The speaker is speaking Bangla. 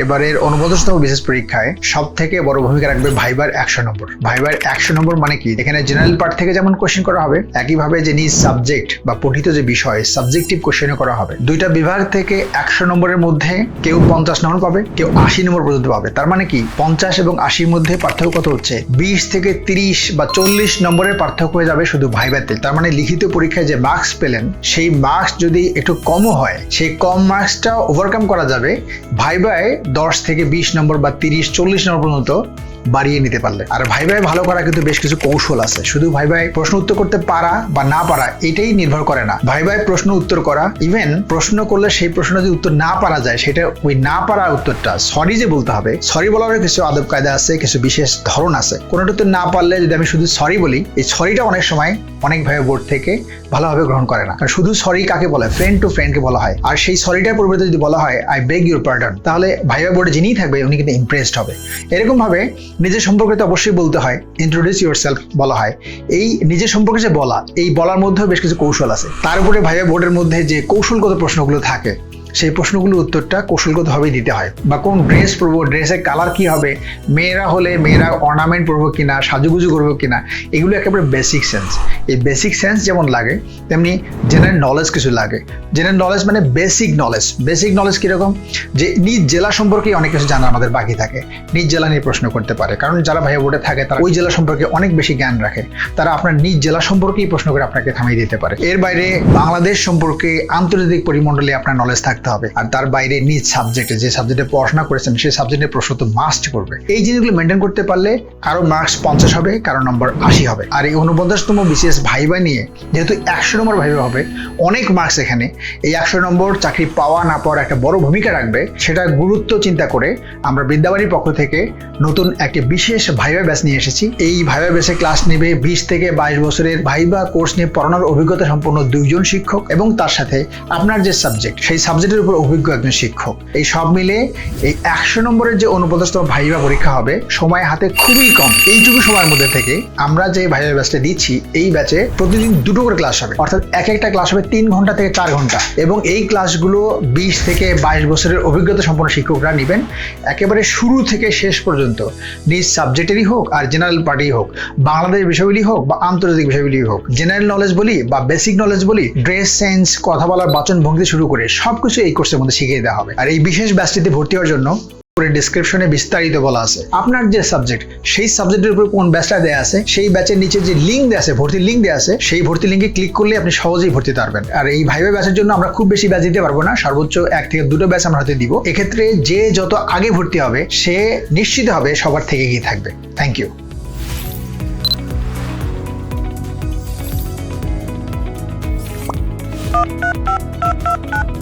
এবারের অনুমোদনতম বিশেষ পরীক্ষায় সব থেকে বড় ভূমিকা রাখবে ভাইবার একশো নম্বর। ভাইবার একশো নম্বর মানে কি? এখানে জেনারেল পার্ট থেকে যেমন কোশ্চেন করা হবে, একইভাবে যে নিজ সাবজেক্ট বা পঠিত যে বিষয় সাবজেক্টিভ কোশ্চেনও করা হবে। দুইটা বিভাগ থেকে একশো নম্বরের মধ্যে কেউ পঞ্চাশ নম্বর পাবে, কেউ আশি নম্বর পর্যন্ত পাবে। তার মানে কি? পঞ্চাশ এবং আশির মধ্যে পার্থক্য কত হচ্ছে? বিশ থেকে তিরিশ বা চল্লিশ নম্বরের পার্থক্য হয়ে যাবে শুধু ভাইবাতে তার মানে লিখিত পরীক্ষায় যে মার্কস পেলেন, সেই মার্কস যদি একটু কমও হয়, সেই কম মার্কসটা ওভারকাম করা যাবে ভাইবায় দশ থেকে বিশ নম্বর বা তিরিশ, চল্লিশ নম্বর পর্যন্ত বাড়িয়ে নিতে পারলে। আর ভাই ভাই ভালো করা কিন্তু বেশ কিছু কৌশল আছে। শুধু ভাই ভাই প্রশ্ন উত্তর করতে পারা বা না পারা, এটাই নির্ভর করে না। ভাই ভাই প্রশ্ন উত্তর করা ইভেন প্রশ্ন করলে সেই প্রশ্ন যদি উত্তর না পারা যায়, সেটা ওই না পারা উত্তরটা সরি যে বলতে হবে সরি বলারও কিছু আদব কায়দা আছে, কিছু বিশেষ ধরন আছে। কোনোটা উত্তর না পারলে যদি আমি শুধু সরি বলি, এই সরিটা অনেক সময় অনেক ভাই বোর্ড থেকে ভালোভাবে গ্রহণ করে না। শুধু সরি কাকে বলে? ফ্রেন্ড টু ফ্রেন্ডকে বলা হয়। আর সেই সরিটার পরিবর্তে যদি বলা হয় আই বেগ ইউর পার্টন তাহলে ভাইবা বোর্ডে যিনিই থাকবে, উনি কিন্তু ইমপ্রেসড হবে। এরকম ভাবে নিজের সম্পর্কে তো অবশ্যই বলতে হয় ইন্ট্রোডিউস ইউর সেলফ বলা হয়। এই নিজের সম্পর্কে যে বলা, এই বলার মধ্যেও বেশ কিছু কৌশল আছে। তার উপরে ভাইবা বোর্ডের মধ্যে যে কৌশলগত প্রশ্নগুলো থাকে সেই প্রশ্নগুলোর উত্তরটা কৌশলগতভাবে দিতে হয়। বা কোন ড্রেস পরবো, ড্রেসের কালার কি হবে, মেয়েরা হলে মেয়েরা অর্নামেন্ট পরবো কিনা, সাজুগুজু করব কিনা, এগুলো একেবারে বেসিক সেন্স এই বেসিক সেন্স যেমন লাগে, তেমনি জেনারেল নলেজ কিছু লাগে। জেনারেল নলেজ মানে বেসিক নলেজ বেসিক নলেজ কীরকম? যে নিজ জেলা সম্পর্কে অনেক কিছু জানা আমাদের বাকি থাকে। নিজ জেলা নিয়ে প্রশ্ন করতে পারে। কারণ যারা ভাইয়া বোর্ডে থাকে, তারা ওই জেলা সম্পর্কে অনেক বেশি জ্ঞান রাখে। তারা আপনার নিজ জেলা সম্পর্কেই প্রশ্ন করে আপনাকে থামিয়ে দিতে পারে। এর বাইরে বাংলাদেশ সম্পর্কে আন্তর্জাতিক পরিমণ্ডলে আপনার নলেজ থাকতে হবে। আর তার বাইরে নিজ সাবজেক্টে যে সাবজেক্টে পড়াশোনা করেছেন, সেই সাবজেক্টের প্রশ্ন তো মাস্ট করবে। এই জিনিসগুলো মেনটেন করতে পারলে কারও মার্কস পঞ্চাশ হবে, কারও নম্বর আশি হবে। আর এই উনপঞ্চাশতম বিশেষ ভাইবা নিয়ে যেহেতু একশো নম্বর ভাইবা হবে, অনেক মার্কস এখানে। এই একশো নম্বর চাকরি পাওয়া না পাওয়ার একটা বড় ভূমিকা রাখবে সেটা গুরুত্ব চিন্তা করে আমরা বিদ্যাবাড়ির পক্ষ থেকে নতুন একটি বিশেষ ভাইবা ব্যাচ নিয়ে এসেছি। এই ভাইবা ব্যাচে ক্লাস নেবে বিশ থেকে বাইশ বছরের ভাইবা কোর্স নিয়ে পড়ানোর অভিজ্ঞতা সম্পন্ন দুইজন শিক্ষক এবং তার সাথে আপনার যে সাবজেক্ট সেই সাবজেক্টের উপর অভিজ্ঞ একজন শিক্ষক। এই সব মিলে এই একশো নম্বরের যে অনুপদস্থ ভাইবা পরীক্ষা হবে, সময় হাতে খুবই কম। এইটুকু সময়ের মধ্যে থেকে আমরা যে ভাইবা ব্যাচটা দিচ্ছি, এই ব্যাচে প্রতিদিন দুটো করে ক্লাস হবে। অর্থাৎ এক একটা ক্লাস হবে তিন ঘণ্টা থেকে চার ঘণ্টা। এবং এই ক্লাসগুলো বিশ থেকে বাইশ বছরের অভিজ্ঞতা সম্পন্ন শিক্ষকরা নেবেন একেবারে শুরু থেকে শেষ পর্যন্ত। নিজ সাবজেক্টেরই হোক আর জেনারেল পার্টি হোক, বাংলাদেশ বিষয়গুলি হোক বা আন্তর্জাতিক বিষয়গুলি হোক জেনারেল নলেজ বলি বা বেসিক নলেজ বলি ড্রেস সেন্স কথা বলার বাচন ভঙ্গি শুরু করে সবকিছু এই কোর্সের মধ্যে শিখিয়ে দেওয়া হবে। আর এই বিশেষ ব্যাচটিতে ভর্তি হওয়ার জন্য উপরে ডিসক্রিপশনে বিস্তারিত বলা আছে। আপনার যে সাবজেক্ট সেই সাবজেক্টের উপর কোন ব্যাচটা দেওয়া আছে, সেই ব্যাচের নিচে যে লিঙ্ক দেওয়া আছে, ভর্তির লিঙ্ক দেওয়া আছে, সেই ভর্তি লিঙ্কে ক্লিক করলে আপনি সহজেই ভর্তি পারবেন। আর এই ভাইবে ব্যাচের জন্য আমরা খুব বেশি ব্যাচ দিতে পারব না। সর্বোচ্চ এক থেকে দুটো ব্যাচ আমরা হাতে দিব। এক্ষেত্রে যে যত আগে ভর্তি হবে, সে নিশ্চিত হবে সবার থেকে গিয়ে থাকবে। Thank you